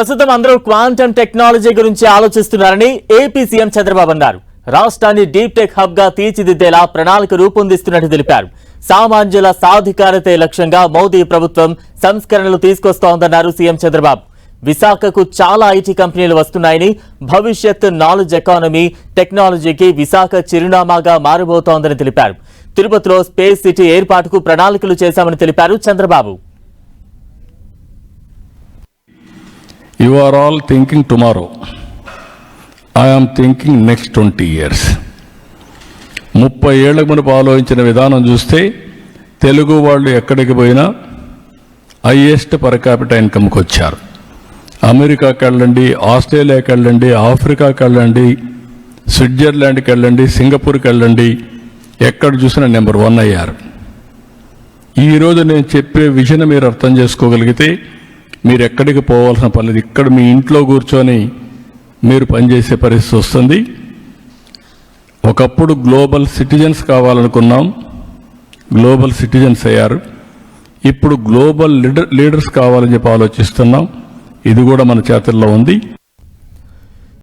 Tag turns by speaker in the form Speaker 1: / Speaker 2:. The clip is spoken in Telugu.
Speaker 1: ప్రస్తుతం అందరూ క్వాంటమ్ టెక్నాలజీ గురించి ఆలోచిస్తున్నారని ఏపీ సీఎం చంద్రబాబు అన్నారు. రాష్ట్రాన్ని డీప్ టెక్ హబ్గా తీర్చిదిద్దేలా ప్రణాళిక రూపొందిస్తున్నట్టు తెలిపారు. సామాన్యుల సాధికారతే లక్ష్యంగా మోదీ ప్రభుత్వం సంస్కరణలు తీసుకొస్తోందన్నారు సీఎం చంద్రబాబు. విశాఖకు చాలా ఐటీ కంపెనీలు వస్తున్నాయని భవిష్యత్ నాలెడ్జ్ ఎకానమీ టెక్నాలజీకి విశాఖ చిరునామాగా మారబోతోందని తెలిపారు. తిరుపతిలో స్పేస్ సిటీ ఏర్పాటుకు ప్రణాళికలు చేశామని తెలిపారు Chandrababu.
Speaker 2: You are all thinking tomorrow I am thinking next twenty years ముప్పై ఏళ్ళ మునుపు ఆలోచించిన విధానం చూస్తే తెలుగు వాళ్ళు ఎక్కడికి పోయినా హయ్యెస్ట్ పర్ క్యాపిటల్ ఇన్కమ్కి వచ్చారు. అమెరికాకి వెళ్ళండి ఆస్ట్రేలియాకి వెళ్ళండి ఆఫ్రికాకి వెళ్ళండి స్విట్జర్లాండ్కి వెళ్ళండి సింగపూర్కి వెళ్ళండి ఎక్కడ చూసినా నెంబర్ వన్ అయ్యారు. ఈరోజు నేను చెప్పే విజన్ మీరు అర్థం చేసుకోగలిగితే మీరు ఎక్కడికి పోవాల్సిన పని ఇక్కడ మీ ఇంట్లో కూర్చొని మీరు పనిచేసే పరిస్థితి వస్తుంది. ఒకప్పుడు గ్లోబల్ సిటిజన్స్ కావాలనుకున్నాం. గ్లోబల్ సిటిజన్స్ అయ్యారు. ఇప్పుడు గ్లోబల్ లీడర్ లీడర్స్ కావాలని చెప్పి ఆలోచిస్తున్నాం. ఇది కూడా మన చేతుల్లో ఉంది.